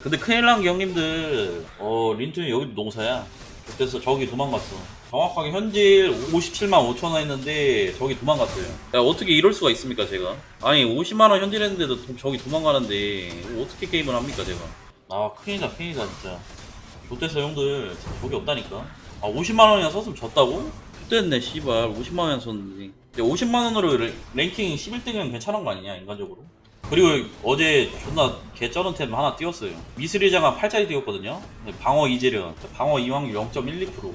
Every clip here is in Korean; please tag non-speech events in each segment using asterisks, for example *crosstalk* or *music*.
근데 큰일 난 게 형님들 어 린튼이 여기도 농사야. 그래서 저기 도망갔어. 정확하게 현질 57만 5천 원 했는데 저기 도망갔어요. 야 어떻게 이럴 수가 있습니까 제가? 아니 50만 원 현질했는데도 도- 저기 도망가는데 어떻게 게임을 합니까 제가? 아 큰일이다 큰일이다 진짜. 좋댔어 형들. 저기 없다니까. 아 50만 원이나 썼으면 졌다고? 좋댔네 씨발. 50만 원이나 썼는데. 50만 원으로 레- 랭킹 11등이면 괜찮은 거 아니냐 인간적으로 그리고 어제 존나 개쩌는 템 하나 띄웠어요. 미스리자가 8짜리 띄웠거든요. 방어 이재련, 방어 이왕률 0.12%.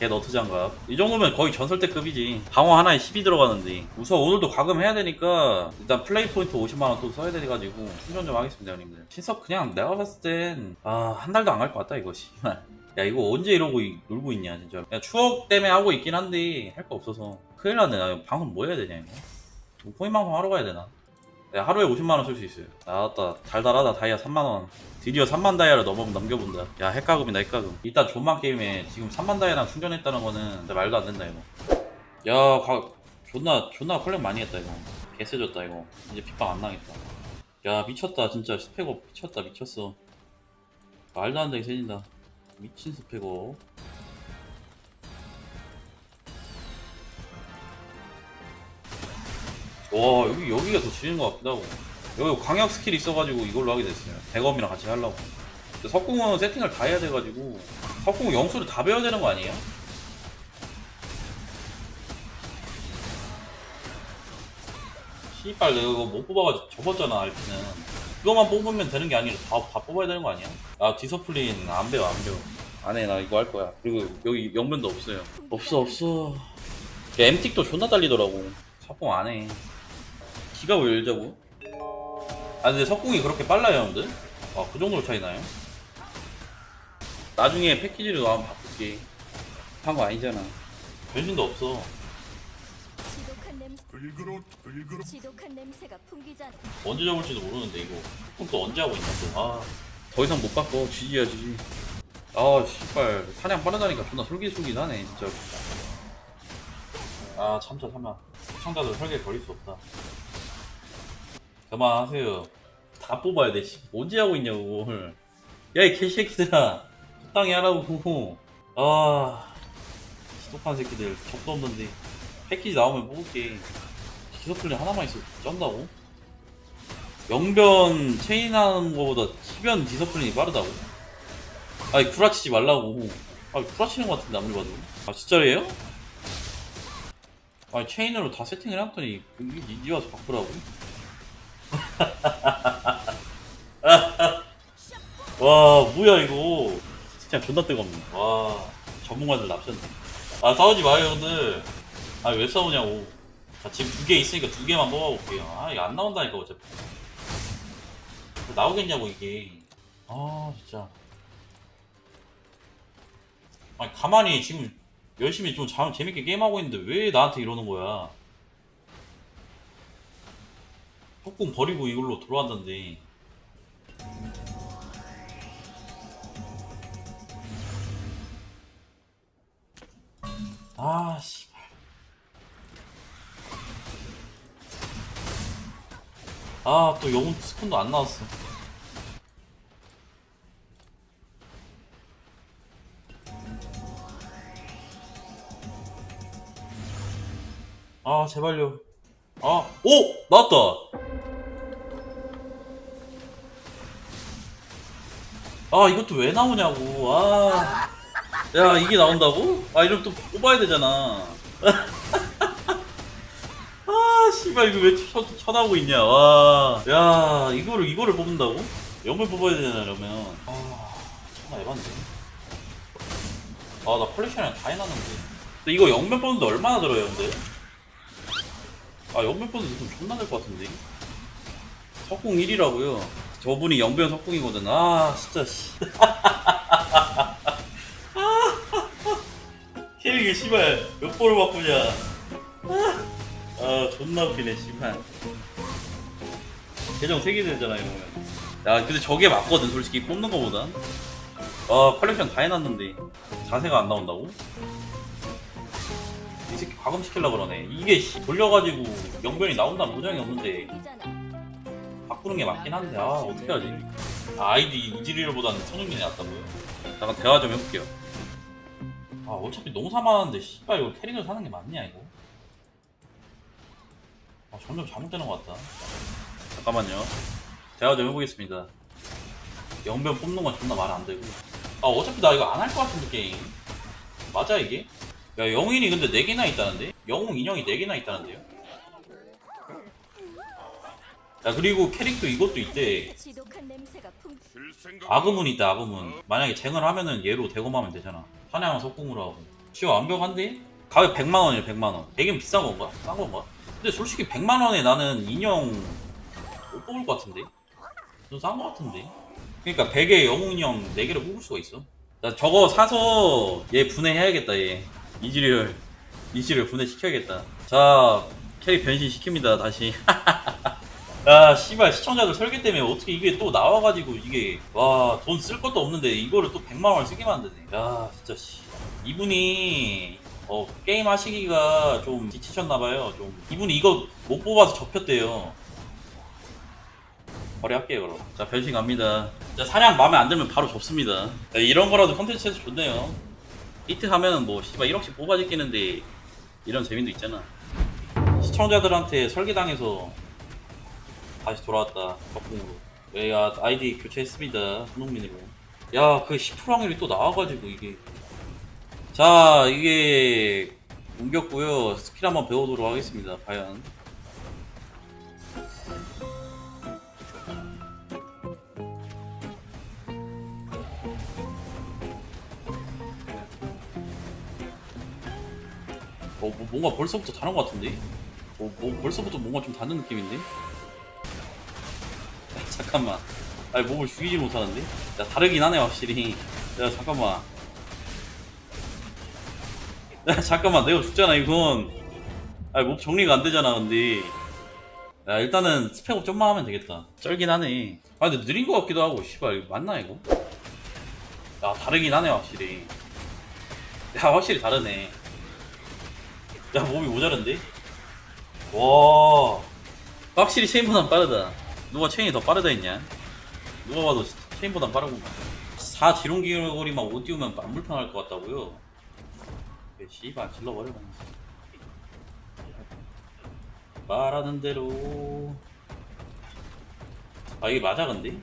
개 너트 장갑. 이 정도면 거의 전설대급이지. 방어 하나에 10이 들어가는데. 우선 오늘도 과금해야 되니까 일단 플레이 포인트 50만원 또 써야 돼가지고 충전 좀 하겠습니다, 형님들. 신석 그냥 내가 봤을 땐, 아, 한 달도 안 갈 것 같다, 씨발. 야, 이거 언제 이러고 이- 놀고 있냐, 진짜. 야, 추억 때문에 하고 있긴 한데, 할 거 없어서. 큰일 났네, 나 방송 뭐 해야 되냐, 이거. 코인 방송 하러 가야 되나? 네, 하루에 50만원 쓸 수 있어요. 나왔다. 달달하다. 다이아 3만원. 드디어 3만 다이아를 넘어, 넘겨본다. 야, 핵가금이다, 핵가금. 일단 존만 게임에 지금 3만 다이아랑 충전했다는 거는 말도 안 된다, 이거. 야, 가, 존나, 존나 컬렉 많이 했다, 이거. 개세졌다, 이거. 이제 빗방 안 나겠다. 야, 미쳤다, 진짜. 스펙업 미쳤다, 미쳤어. 말도 안 되게 세진다. 미친 스펙업. 와 여기 여기가 더 지는 것 같기도 하고. 여기 광역 스킬 있어가지고 이걸로 하게 됐어요. 대검이랑 같이 하려고. 근데 석궁은 세팅을 다 해야 돼가지고 석궁 영수를 다 배워야 되는 거 아니에요? 씨발 내가 이거 못 뽑아가지고 접었잖아 알피는. 그거만 뽑으면 되는 게 아니라 다, 다 뽑아야 되는 거 아니야? 아 디서플린 안 배워 안 배워. 안해 나 이거 할 거야. 그리고 여기 영변도 없어요. 없어 없어. 야, 엠틱도 존나 딸리더라고. 석궁 안해 기가 왜 열자고? 아 근데 석궁이 그렇게 빨라요 형들? 아그 정도로 차이 나요? 나중에 패키지로 나오면 바꿀게. 한 거 아니잖아. 변신도 없어. 지독한 냄새, 불그릇 불그릇. 지독한 냄새가 풍기잖아. 언제 잡을지도 모르는데 이거. 석궁 또 언제 하고 있냐 또아더 이상 못 바꿔. 지지야 지지. 아 씨발. 사냥 빠르다니까 존나 솔깃솔깃 하네 진짜. 아 참자 참아. 시청자들 설계 걸릴 수 없다 그만하세요 다 뽑아야 돼 씨. 언제 하고 있냐고 그걸 야 이 개새끼들아 적당히 하라고 아 지독한 새끼들 적도 없는데 패키지 나오면 뽑을게 기소플린 하나만 있어 쩐다고? 영변 체인 하는 거보다 치변 디서플린이 빠르다고? 아니 구라치지 말라고 아니 구라치는 것 같은데 아무리 봐도 아 진짜래요? 아니 체인으로 다 세팅을 해놨더니 이게 이제 와서 바꾸라고? *laughs* 와 뭐야 이거. 진짜 존나 뜨겁네. 와 전문가들 납셨네. 아 싸우지 마요 형들. 아 왜 싸우냐고. 자, 지금 두 개 있으니까 두 개만 뽑아볼게요. 아 이거 안 나온다니까 어차피. 나오겠냐고 이게. 아 진짜. 아니 가만히 지금 열심히 좀 자, 재밌게 게임하고 있는데 왜 나한테 이러는 거야 폭궁 버리고 이걸로 돌아왔는데. 아 씨발. 아또 영웅 스콘도 안 나왔어. 아 제발요. 아 오! 나왔다 아 이것도 왜 나오냐고. 아. 야 이게 나온다고? 아 이러면 또 뽑아야 되잖아. *laughs* 아 씨발 이거 왜 쳐, 쳐나오고 있냐. 와야 이거를 이거를 뽑는다고? 영을 뽑아야 되잖아 이러면. 아 정말 에반데. 아나 컬렉션이랑 다 해놨는데. 근데 이거 영면 뽑는데 얼마나 들어요 근데? 아 영면 뽑는데 좀 존나 될 것 같은데? 석궁 1이라고요 저분이 영변 석궁이거든. 아 진짜 씨. *laughs* 캐릭이 씨발 몇 번을 바꾸냐. 아 존나 웃기네 씨발. 계정 3개 되잖아 이러면. 야 근데 저게 맞거든 솔직히. 뽑는 거보다. 아 컬렉션 다 해놨는데. 자세가 안 나온다고? 이 새끼 과금시키려고 그러네. 이게 씨 돌려가지고 영변이 나온다는 보장이 없는데. 바꾸는 게 맞긴 한데 아 어떻게 하지 아, 아이디 이지리얼보다는 손흥민이 낫다고요? 잠깐 대화 좀 해볼게요. 아 어차피 농사만 하는데 씨발 이거 캐릭을 사는 게 맞냐 이거? 아 점점 잘못되는 것 같다. 잠깐만요. 대화 좀 해보겠습니다. 영변 뽑는 건 존나 말 안 되고. 아 어차피 나 이거 안 할 것 같은데 게임. 맞아 이게? 야 영인이 근데 4개나 있다는데? 영웅 인형이 4개나 있다는데요? 야 그리고 캐릭터 이것도 있대. 아그문 있다 아그문 만약에 쟁을 하면은 얘로 대검하면 되잖아 사냥은 속궁으로 하고 시어 완벽한데? 가격 100만원이야 100만원 되게 비싼 건가? 싼 건가? 근데 솔직히 100만원에 나는 인형 못 뽑을 것 같은데? 좀싼거 같은데? 그러니까 100에 영웅 인형 4개를 뽑을 수가 있어 나 저거 사서 얘 분해해야겠다 얘 이지리얼 이지리얼 분해시켜야겠다 자 캐릭 변신 시킵니다 다시 *laughs* 야, 씨발 시청자들 설계 때문에 어떻게 이게 또 나와가지고 이게 와 돈 쓸 것도 없는데 이거를 또 100만 원을 쓰게 만드네. 야, 진짜 씨. 이분이 어 게임 하시기가 좀 지치셨나봐요. 좀 이분이 이거 못 뽑아서 접혔대요. 거래할게요 그럼. 자 변신 갑니다. 자 사냥 마음에 안 들면 바로 접습니다. 야, 이런 거라도 컨텐츠에서 좋네요. 히트 하면은 뭐 씨발 1억씩 뽑아지겠는데 이런 재미도 있잖아. 시청자들한테 설계당해서 다시 돌아왔다. 적궁으로. 야 아이디 교체했습니다. 손흥민으로. 야 그 10% 확률이 또 나와가지고 이게. 자 이게 옮겼고요. 스킬 한번 배우도록 하겠습니다 과연. 어, 뭐, 뭔가 벌써부터 다른 것 같은데? 어, 뭐 벌써부터 뭔가 좀 다른 느낌인데? 야, 잠깐만. 아니 몸을 죽이지 못하는데? 야 다르긴 하네 확실히. 야 잠깐만. 야 잠깐만 내가 죽잖아 이건. 아니 몸 정리가 안 되잖아 근데. 야 일단은 스펙업 좀만 하면 되겠다. 쩔긴 하네. 아 근데 느린 것 같기도 하고 씨발 이거 맞나 이거? 야 다르긴 하네 확실히. 야 확실히 다르네. 야 몸이 모자른데? 와 확실히 체인보단 빠르다 누가 체인이 더 빠르다 했냐 누가 봐도 체인보단 빠르구만 4 지롱기거리만 못 띄우면 안 불편할 것 같다고요 예, 씨발 질러버려. 말하는 대로 아 이게 맞아 근데?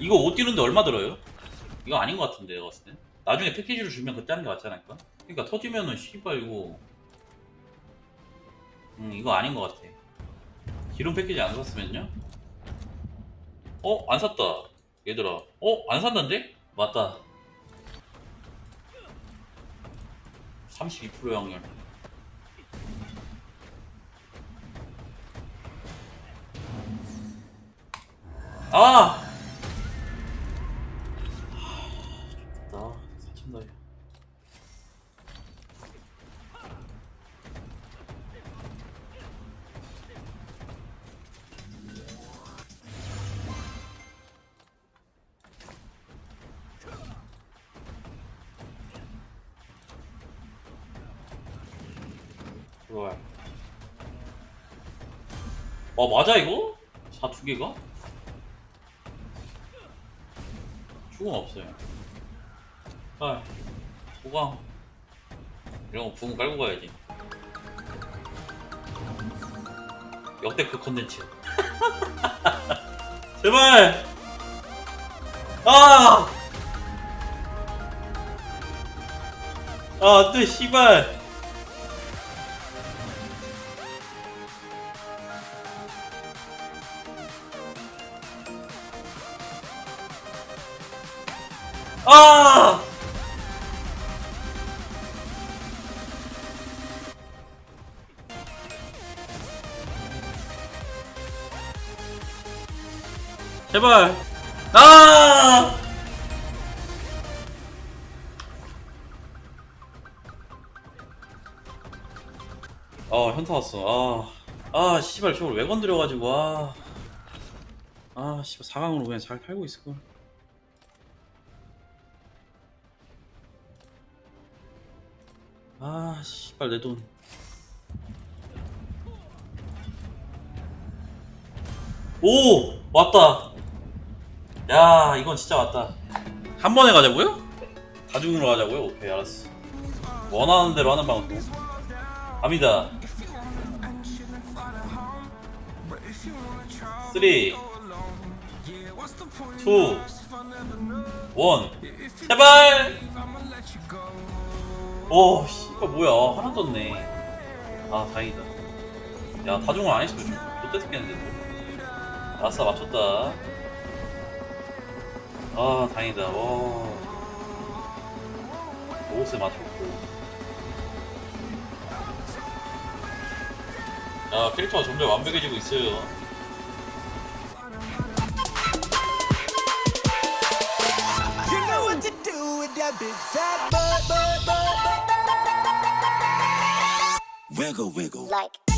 이거 옷 띄우는데 얼마 들어요? 이거 아닌 것 같은데 내가 봤을 때 나중에 패키지로 주면 그때 하는 게 맞지 않을까? 그니까 터지면은 씨발 이거 음 이거 아닌 것 같아 기름 패키지 안 샀으면요? 어? 안 샀다 얘들아 어? 안 샀는데? 맞다 32% 확률 아! 나 사천다 야 좋아요. 와 맞아 이거? 4두 개가? 죽음 없어요. 아, 보강 이런 거 부금 깔고 가야지. 역대급 컨텐츠. *laughs* 제발. 아. 아, 안돼, 씨발. 아! 제발. 아! 아, 현타 왔어. 아. 아, 씨발, 저걸 왜 건드려가지고, 아. 아, 씨발, 4강으로 그냥 잘 팔고 있을걸. 아, 씨발 내 돈. 오, 왔다. 야 이건 진짜 맞다 한 번에 가자고요? 다중으로 가자고요? 오케이 알았어 원하는 대로 하는 방송 갑니다 3 2 1 제발 오씨 발 뭐야? 하나 떴네. 아 다행이다. 야 다중을 안 했으면 좀 좋댔겠는데 아싸 맞췄다. 아 다행이다. 와. 로봇에 맞췄고. 야 캐릭터가 점점 완벽해지고 있어요 Wiggle, wiggle. Like